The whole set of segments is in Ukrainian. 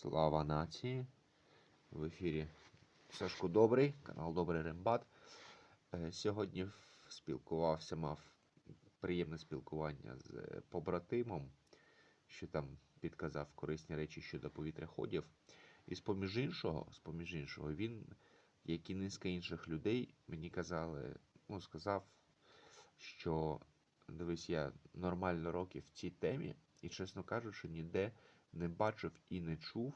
Слава нації. В ефірі Сашко Добрий, канал Добрий Рембат. Е, Сьогодні спілкувався, мав приємне спілкування з е, побратимом, що там підказав корисні речі щодо повітряходів. І з поміж іншого, з поміж іншого, він, як і низка інших людей, мені казали, ну, сказав, що дивись, я нормально років в цій темі, і, чесно кажучи, ніде не бачив і не чув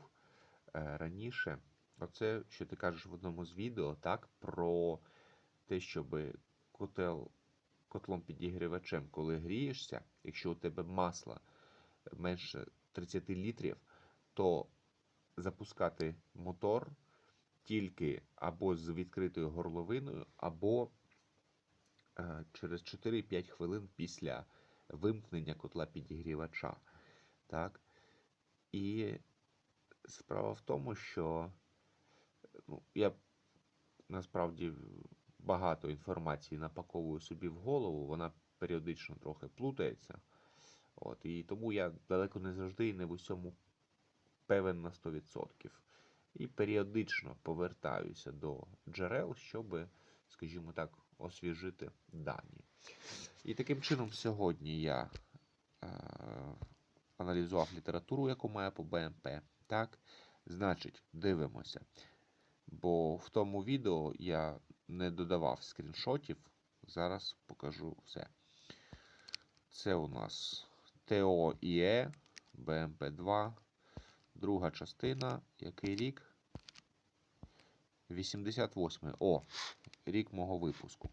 е, раніше. Оце, що ти кажеш в одному з відео, так, про те, щоб котел котлом підігрівачем, коли грієшся, якщо у тебе масла менше 30 літрів, то запускати мотор тільки або з відкритою горловиною, або е, через 4-5 хвилин після вимкнення котла підігрівача. Так? І справа в тому, що ну, я насправді багато інформації напаковую собі в голову, вона періодично трохи плутається. От, і тому я далеко не завжди і не в усьому певен на 100%. І періодично повертаюся до джерел, щоб, скажімо так, освіжити дані. І таким чином, сьогодні я е, аналізував літературу, яку має по БМП. Так, значить, дивимося. Бо в тому відео я не додавав скріншотів. Зараз покажу все. Це у нас ТОІЕ, БМП2, друга частина. Який рік? 88. О, рік мого випуску.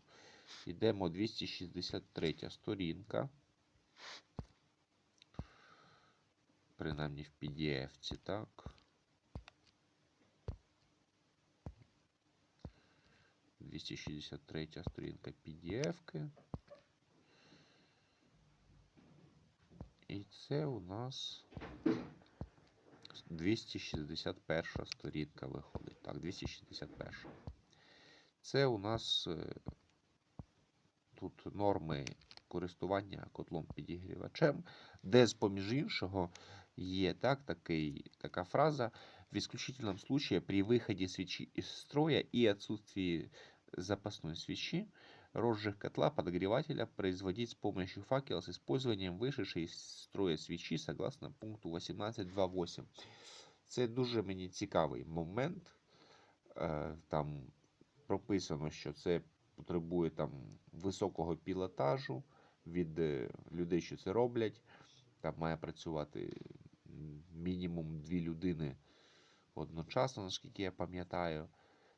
Йдемо 263 сторінка. Принаймні в PDF, так. 263 сторінка PDF. -ки. І це у нас 261 сторінка виходить. Так, 261. Це у нас е, тут норми користування котлом підігрівачем, де, з поміж іншого, є так, такий, така фраза в исключительном случае при выходе свечи из строя и отсутствии запасной свечи розжиг котла подогревателя производить с помощью факела с использованием вышедшей из строя свечи согласно пункту 18.2.8. Це дуже мені цікавий момент. Е, Там прописано, що це потребує там високого пілотажу від е, людей, що це роблять. Там має працювати мінімум дві людини одночасно, наскільки я пам'ятаю.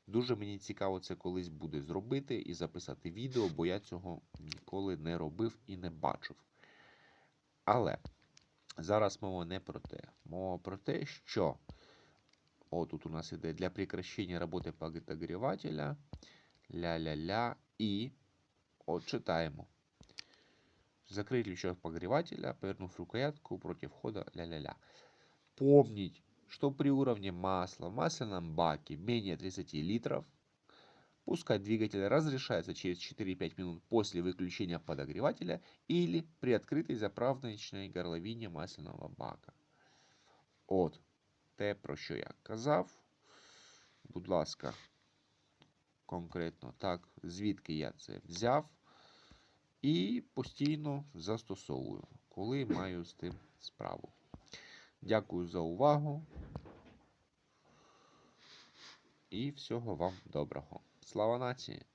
Дуже мені цікаво це колись буде зробити і записати відео, бо я цього ніколи не робив і не бачив. Але зараз мова не про те. Мова про те, що о, тут у нас іде для прекращення роботи подогрівателя, ля-ля-ля, і от читаємо. Закрыть лючок погревателя, повернув рукоятку против входа, ля-ля-ля. Помнить, что при уровне масла в масляном баке менее 30 литров, пускать двигатель разрешается через 4-5 минут после выключения подогревателя или при открытой заправочной горловине масляного бака. От, те, про що я казав. Будь ласка, конкретно так, звідки я це взяв. І постійно застосовую, коли маю з тим справу. Дякую за увагу. І всього вам доброго. Слава нації!